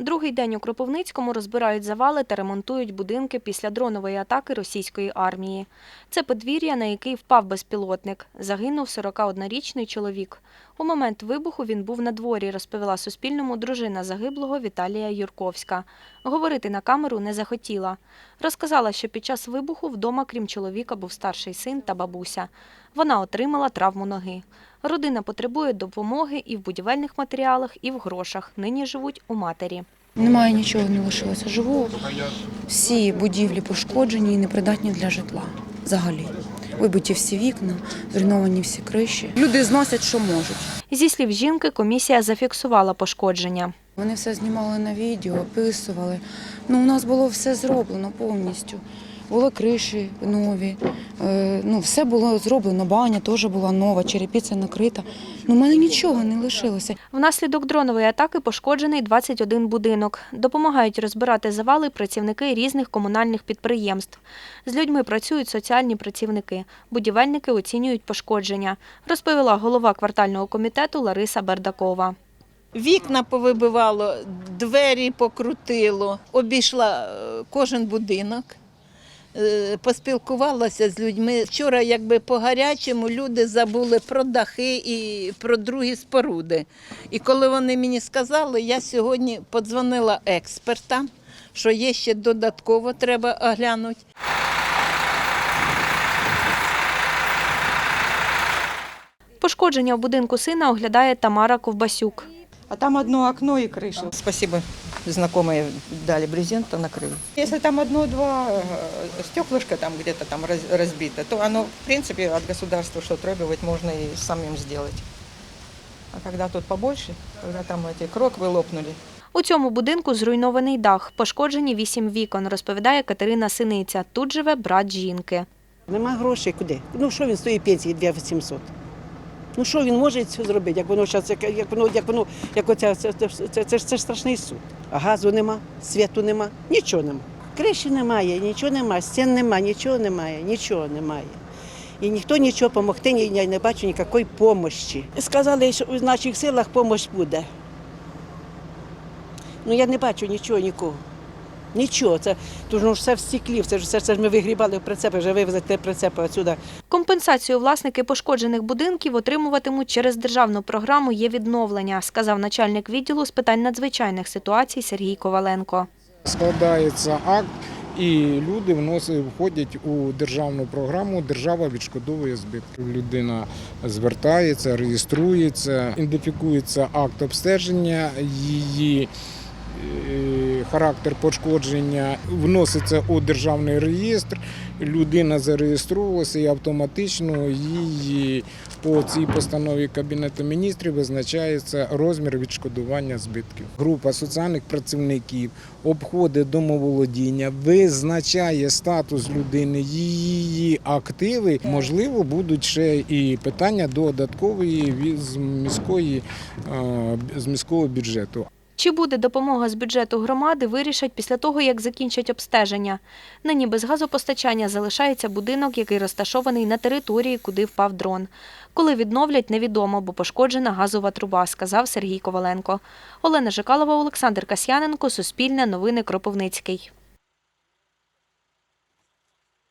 Другий день у Кропивницькому розбирають завали та ремонтують будинки після дронової атаки російської армії. Це подвір'я, на який впав безпілотник. Загинув 41-річний чоловік. У момент вибуху він був на дворі, розповіла Суспільному дружина загиблого Віталія Юрковська. Говорити на камеру не захотіла. Розказала, що під час вибуху вдома, крім чоловіка, був старший син та бабуся. Вона отримала травму ноги. Родина потребує допомоги і в будівельних матеріалах, і в грошах. Нині живуть у матері. Немає нічого, не лишилося живого. Всі будівлі пошкоджені і непридатні для житла. Взагалі. Вибиті всі вікна, зруйновані всі криші. Люди зносять, що можуть. Зі слів жінки, комісія зафіксувала пошкодження. Вони все знімали на відео, описували. Ну, у нас було все зроблено повністю. Були криші нові, е, ну, все було зроблено, баня теж була нова, черепиця накрита. Ну, у мене нічого не лишилося. Внаслідок дронової атаки пошкоджений 21 будинок. Допомагають розбирати завали працівники різних комунальних підприємств. З людьми працюють соціальні працівники. Будівельники оцінюють пошкодження, розповіла голова квартального комітету Лариса Бердакова. Вікна повибивало, двері покрутило, обійшла е, кожен будинок, е, поспілкувалася з людьми. Вчора, якби по-гарячому, люди забули про дахи і про другі споруди. І коли вони мені сказали, я сьогодні подзвонила експертам, що є ще додатково треба оглянути. Пошкодження в будинку сина оглядає Тамара Ковбасюк А там одно окно и крыша. Спасибо, знакомые дали брезента, накрыли. Если там одно-два э, стеклышка там где-то там раз- разбито, то оно, в принципе, от государства что требовать можно и самим сделать. А когда тут побольше, когда там эти кроквы лопнули, У цьому будинку зруйнований дах, пошкоджені вісім вікон, розповідає Катерина Синиця. Тут живе брат жінки. Нема грошей куди? Ну що він з тої пенсії 2800? Ну що він може це зробити, як воно зараз, як, як воно, як воно, як оця, це, це, це, це, це ж страшний суд. Газу нема, світу нема, нічого нема. Криші немає, нічого нема, стін нема, нічого немає, нічого немає. І ніхто нічого допомогти, ні, я не бачу ніякої допомоги. Сказали, що в наших силах допомога буде. Ну я не бачу нічого, нікого. Нічого, це тому що все в стеклі, це ж все це ж ми вигрібали в прицепи, вже вивезли прицепи отсюди. Компенсацію власники пошкоджених будинків отримуватимуть через державну програму «Є відновлення», сказав начальник відділу з питань надзвичайних ситуацій Сергій Коваленко. складається акт, і люди вносять, входять у державну програму Держава відшкодовує збитки. Людина звертається, реєструється, ідентифікується акт обстеження, її е, характер пошкодження вноситься у державний реєстр. Людина зареєструвалася і автоматично її по цій постанові Кабінету міністрів визначається розмір відшкодування збитків. Група соціальних працівників обходить домоволодіння, визначає статус людини, її активи. Можливо, будуть ще і питання додаткової з міської з міського бюджету. Чи буде допомога з бюджету громади, вирішать після того, як закінчать обстеження. Нині без газопостачання залишається будинок, який розташований на території, куди впав дрон. Коли відновлять, невідомо, бо пошкоджена газова труба, сказав Сергій Коваленко. Олена Жикалова, Олександр Касьяненко, Суспільне, Новини Кропивницький.